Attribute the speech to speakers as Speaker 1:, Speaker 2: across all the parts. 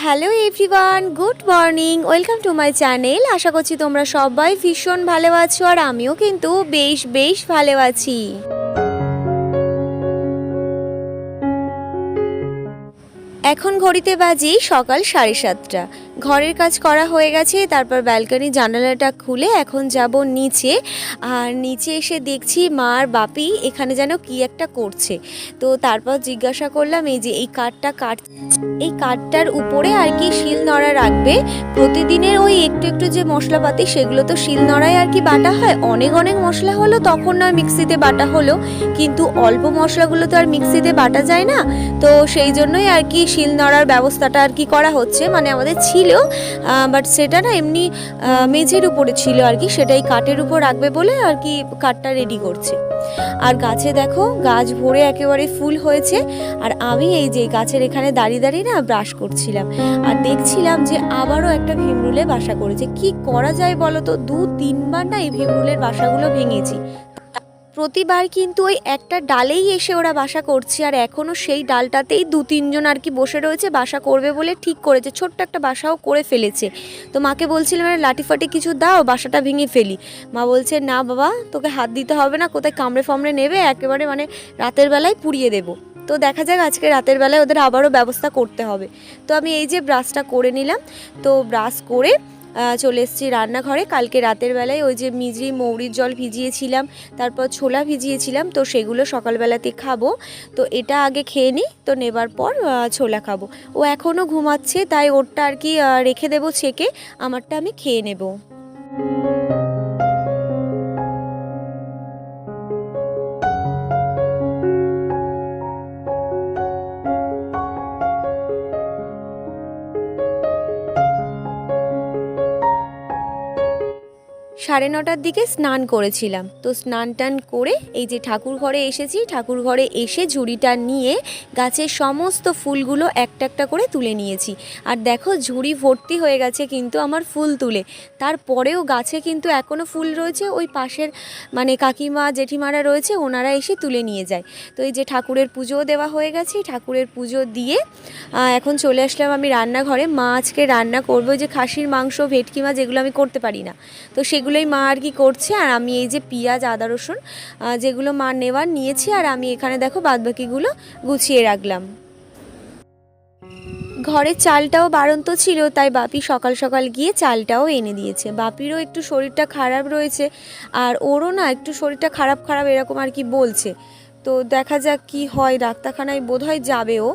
Speaker 1: Hello everyone, good morning, welcome to my channel. আশা করছি তোমরা সবাই ভীষণ ভালো আছো আর আমিও কিন্তু বেশ বেশ ভালো আছি। এখন ঘড়িতে বাজি সকাল সাড়ে সাতটা। ঘরের কাজ করা হয়ে গেছে, তারপর ব্যালকনি জানালাটা খুলে এখন যাব নিচে। আর নিচে এসে দেখছি মা আর বাপি এখানে যেন কি একটা করছে। তো তারপর জিজ্ঞাসা করলাম, এই যে এই কাঠটা কাট এই কাঠটার উপরে আর কি শিল নড়া রাখবে? প্রতিদিনের ওই একটু একটু যে মশলাপাতি, সেগুলো তো শিল নড়ায় আর কি বাটা হয়? অনেক অনেক মশলা হলো, তখন নয় মিক্সিতে বাটা হলো। কিন্তু অল্প মশলাগুলো তো আর মিক্সিতে বাটা যায় না। তো সেই জন্যই আর কি নড়ার ব্যবস্থাটা আর কি করা হচ্ছে মানে আমাদের ছিল বাট সেটা না এমনি মেঝের উপরে ছিল আর কি, সেটাই কাঠের উপর রাখবে বলে আর কি কাঠটা রেডি করছে। আর গাছে দেখো, গাছ ভরে একেবারে ফুল হয়েছে, আর আমি এই যে গাছের এখানে দাঁড়িয়ে দাঁড়িয়ে না ব্রাশ করছিলাম, আর দেখছিলাম যে আবারও একটা ভীমরুলে বাসা করেছে। কি করা যায় বলো তো? দু তিনবার না এই ভীমরুলের বাসাগুলো ভেঙেছি। প্রতিবার কিন্তু ওই একটা ডালেই এসে ওরা বাসা করছে, আর এখনও সেই ডালটাতেই দু তিনজন আর কি বসে রয়েছে, বাসা করবে বলে ঠিক করেছে, ছোট্ট একটা বাসাও করে ফেলেছে। তো মাকে বলছিলাম, "আরে লাঠি ফাটি কিছু দাও, বাসাটা ভেঙে ফেলি। মা বলছে, না বাবা, তোকে হাত দিতে হবে না, কোথায় কামড়ে ফামড়ে নেবে, একেবারে মানে রাতের বেলায় পুড়িয়ে দেবো। তো দেখা যাক, আজকে রাতের বেলায় ওদের আবারও ব্যবস্থা করতে হবে। তো আমি এই যে ব্রাশটা করে নিলাম, তো ব্রাশ করে চলে এসেছি রান্নাঘরে। কালকে রাতের বেলায় ওই যে মিজরি মৌরির জল ভিজিয়েছিলাম, তারপর ছোলা ভিজিয়েছিলাম, তো সেগুলো সকালবেলাতে খাব। তো এটা আগে খেয়ে নিই, তো নেবার পর ছোলা খাব। ও এখনও ঘুমাচ্ছে, তাই ওরটা আর কি রেখে দেবো ছেকে, আমারটা আমি খেয়ে নেব। সাড়ে নটার দিকে স্নান করেছিলাম। তো স্নান টান করে এই যে ঠাকুর ঘরে এসেছি, ঠাকুর ঘরে এসে ঝুড়িটা নিয়ে গাছের সমস্ত ফুলগুলো একটা একটা করে তুলে নিয়েছি। আর দেখো, ঝুড়ি ভর্তি হয়ে গেছে কিন্তু আমার ফুল তুলে। তারপরেও গাছে কিন্তু এখনও ফুল রয়েছে, ওই পাশের মানে কাকিমা, জেঠিমারা রয়েছে, ওনারা এসে তুলে নিয়ে যায়। তো এই যে ঠাকুরের পুজোও দেওয়া হয়ে গেছে, ঠাকুরের পুজো দিয়ে এখন চলে আসলাম আমি রান্নাঘরে। মা আজকে রান্না করব যে খাসির মাংস, ভেটকি মাছ, যেগুলো আমি করতে পারি না। তো সেগুলোই মা আর কি করছে, আর আমি এই যে পিঁয়াজ, আদা, রসুন যেগুলো মা নেওয়ার নিয়েছি, আর আমি এখানে দেখো বাদবাকিগুলো গুছিয়ে রাখলাম। ঘরে চালটাও বাড়ন্ত ছিল, তাই বাপি সকাল সকাল গিয়ে চালটাও এনে দিয়েছে। বাপিরও একটু শরীরটা খারাপ রয়েছে, আর ওরও না একটু শরীরটা খারাপ খারাপ এরকম আর কি বলছে। তো দেখা যাক কি হয়। ডাক্তারখানায় বোধ হয় যাবেও।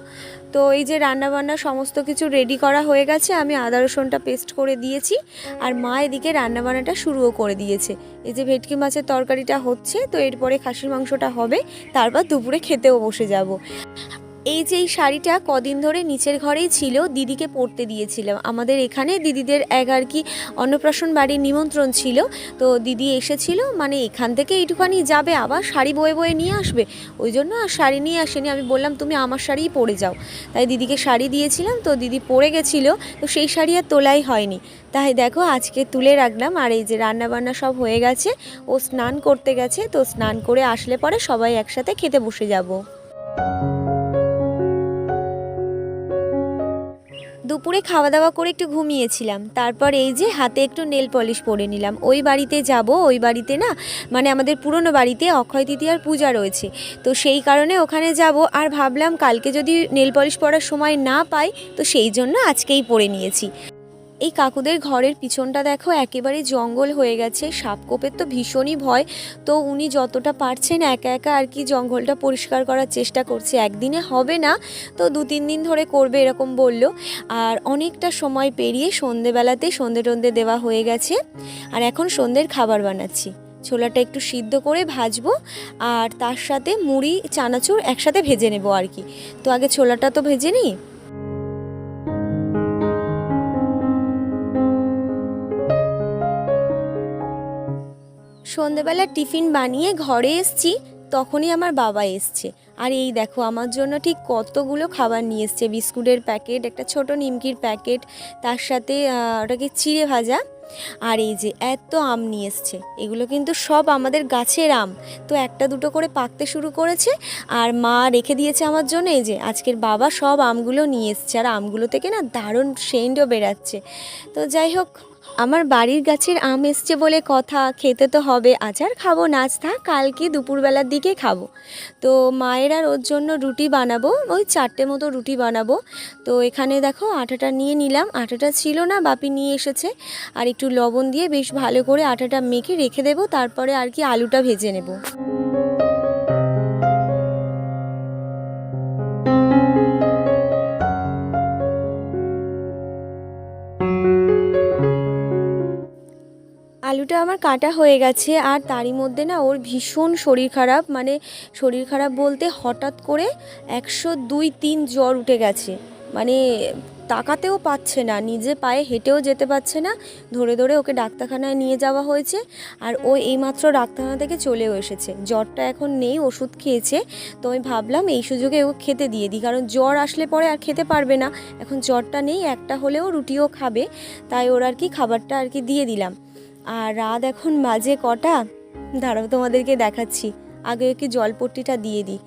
Speaker 1: তো এই যে রান্নাবান্না সমস্ত কিছু রেডি করা হয়ে গেছে, আমি আদা, রসুনটা পেস্ট করে দিয়েছি আর মা এদিকে রান্নাবান্নাটা শুরুও করে দিয়েছে। এই যে ভেটকি মাছের তরকারিটা হচ্ছে, তো এরপরে খাসির মাংসটা হবে, তারপর দুপুরে খেতেও বসে যাব। এই যে এই শাড়িটা কদিন ধরে নিচের ঘরেই ছিল, দিদিকে পরতে দিয়েছিলাম আমাদের এখানে দিদিদের এক আর কি অন্নপ্রাশন বাড়ির নিমন্ত্রণ ছিল। তো দিদি এসেছিল মানে এখান থেকে এইটুখানি যাবে, আবার শাড়ি বয়ে বয়ে নিয়ে আসবে। ওই জন্য আর শাড়ি নিয়ে আসেনি। আমি বললাম, তুমি আমার শাড়িই পরে যাও। তাই দিদিকে শাড়ি দিয়েছিলাম, তো দিদি পরে গেছিল। তো সেই শাড়ি আর তোলাই হয়নি। তাই দেখো, আজকে তুলে রাখলাম। আর এই যে রান্না বান্না সব হয়ে গেছে, ও স্নান করতে গেছে। তো স্নান করে আসলে পরে সবাই একসাথে খেতে বসে যাব। দুপুরে খাওয়া দাওয়া করে একটু ঘুমিয়েছিলাম। তারপর এই যে হাতে একটু নেল পলিশ পরে নিলাম। ওই বাড়িতে যাব, ওই বাড়িতে না মানে আমাদের পুরনো বাড়িতে অক্ষয় তৃতীয়ার পূজা রয়েছে। তো সেই কারণে ওখানে যাব। আর ভাবলাম কালকে যদি নেল পলিশ পরার সময় না পাই, তো সেই জন্য আজকেই পরে নিয়েছি। এই কাকুদের ঘরের পিছনটা দেখো একেবারে জঙ্গল হয়ে গেছে। সাপকোপের তো ভীষণই ভয়। তো উনি যতটা পারছেন একা একা আর কি জঙ্গলটা পরিষ্কার করার চেষ্টা করছে। একদিনে হবে না, তো দু তিন দিন ধরে করবে এরকম বলল। আর অনেকটা সময় পেরিয়ে সন্ধেবেলাতে সন্ধে টন্ধে দেওয়া হয়ে গেছে। আর এখন সন্ধ্যের খাবার বানাচ্ছি। ছোলাটা একটু সিদ্ধ করে ভাজবো, আর তার সাথে মুড়ি, চানাচুর একসাথে ভেজে নেব আর কি। তো আগে ছোলাটা তো ভেজে নিই। সন্ধেবেলা টিফিন বানিয়ে ঘরে এসছি, তখনই আমার বাবা এসছে। আর এই দেখো, আমার জন্য ঠিক কতগুলো খাবার নিয়ে এসছে। বিস্কুটের প্যাকেট, একটা ছোট নিমকির প্যাকেট, তার সাথে ওটাকে চিড়ে ভাজা। আর এই যে এত আম নিয়ে এসছে, এগুলো কিন্তু সব আমাদের গাছের আম। তো একটা দুটো করে পাকতে শুরু করেছে, আর মা রেখে দিয়েছে আমার জন্য। এই যে আজকের বাবা সব আমগুলো নিয়ে এসছে, আর আমগুলো থেকে না দারুণ সেন্টও বেরাচ্ছে। তো যাই হোক আমার বাড়ির গাছের আম এসছে বলে কথা, খেতে তো হবে। আজ আর খাব নাচ থাক, কালকে দুপুরবেলার দিকে খাব। তো মায়ের আর ওর জন্য রুটি বানাবো, ওই চারটে মতো রুটি বানাবো। তো এখানে দেখো আটাটা নিয়ে নিলাম, আটাটা ছিল না, বাপি নিয়ে এসেছে। আর একটু লবণ দিয়ে বেশ ভালো করে আটাটা মেখে রেখে দেবো, তারপরে আর কি আলুটা ভেজে নেব। আলুটা আমার কাটা হয়ে গেছে আর তারই মধ্যে না ওর ভীষণ শরীর খারাপ। মানে শরীর খারাপ বলতে হঠাৎ করে একশো দুই তিন জ্বর উঠে গেছে। মানে তাকাতেও পাচ্ছে না, নিজে পায়ে হেঁটেও যেতে পারছে না। ধরে ধরে ওকে ডাক্তারখানায় নিয়ে যাওয়া হয়েছে আর ও এইমাত্র ডাক্তারখানা থেকে চলেও এসেছে। জ্বরটা এখন নেই, ওষুধ খেয়েছে। তো আমি ভাবলাম এই সুযোগে ও খেতে দিয়ে দিই, কারণ জ্বর আসলে পরে আর খেতে পারবে না। এখন জ্বরটা নেই, একটা হলেও রুটিও খাবে। তাই ওর আর কি খাবারটা আর কি দিয়ে দিলাম। আর রাত এখন বাজে কটা? দাঁড়াও, তোমাদেরকে দেখাচ্ছি। আগে ওকে জলপট্টিটা দিয়ে দিই।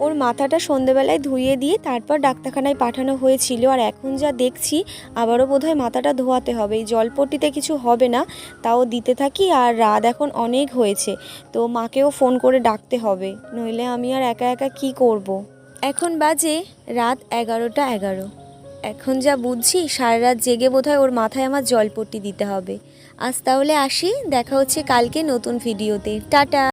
Speaker 1: ওর মাথাটা সন্ধেবেলায় ধুইয়ে দিয়ে তারপর ডাক্তারখানায় পাঠানো হয়েছিল। আর এখন যা দেখছি, আবারও বোধহয় মাথাটা ধোয়াতে হবে। এই জলপট্টিতে কিছু হবে না, তাও দিতে থাকি। আর রাত এখন অনেক হয়েছে, তো মাকেও ফোন করে ডাকতে হবে। নইলে আমি আর একা একা কি করব। এখন বাজে রাত এগারোটা এগারো। এখন যা বুঝছি, সারা রাত জেগে বোধহয় ওর মাথায় আমার জলপট্টি দিতে হবে। আজ তাহলে আসি দেখা হচ্ছে কালকে নতুন ভিডিওতে টাটা!